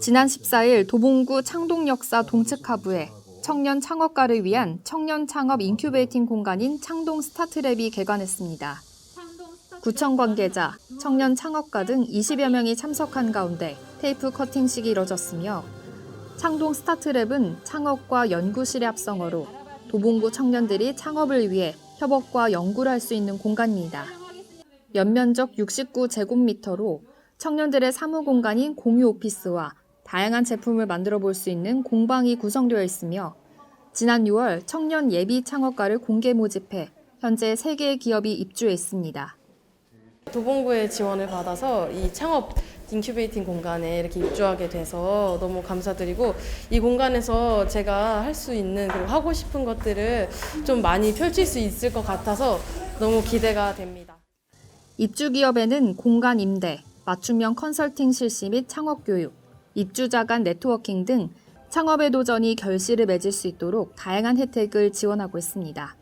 지난 14일 도봉구 창동역사 동측하부에 청년 창업가를 위한 청년 창업 인큐베이팅 공간인 창동 스타트랩이 개관했습니다. 구청 관계자, 청년 창업가 등 20여 명이 참석한 가운데 테이프 커팅식이 이뤄졌으며 창동 스타트랩은 창업과 연구실의 합성어로 도봉구 청년들이 창업을 위해 협업과 연구를 할 수 있는 공간입니다. 연면적 69제곱미터로 청년들의 사무 공간인 공유 오피스와 다양한 제품을 만들어 볼 수 있는 공방이 구성되어 있으며 지난 6월 청년 예비 창업가를 공개 모집해 현재 3개의 기업이 입주해 있습니다. 도봉구의 지원을 받아서 이 창업 인큐베이팅 공간에 이렇게 입주하게 돼서 너무 감사드리고 이 공간에서 제가 할 수 있는 그리고 하고 싶은 것들을 좀 많이 펼칠 수 있을 것 같아서 너무 기대가 됩니다. 입주 기업에는 공간 임대, 맞춤형 컨설팅 실시 및 창업 교육, 입주자 간 네트워킹 등 창업의 도전이 결실을 맺을 수 있도록 다양한 혜택을 지원하고 있습니다.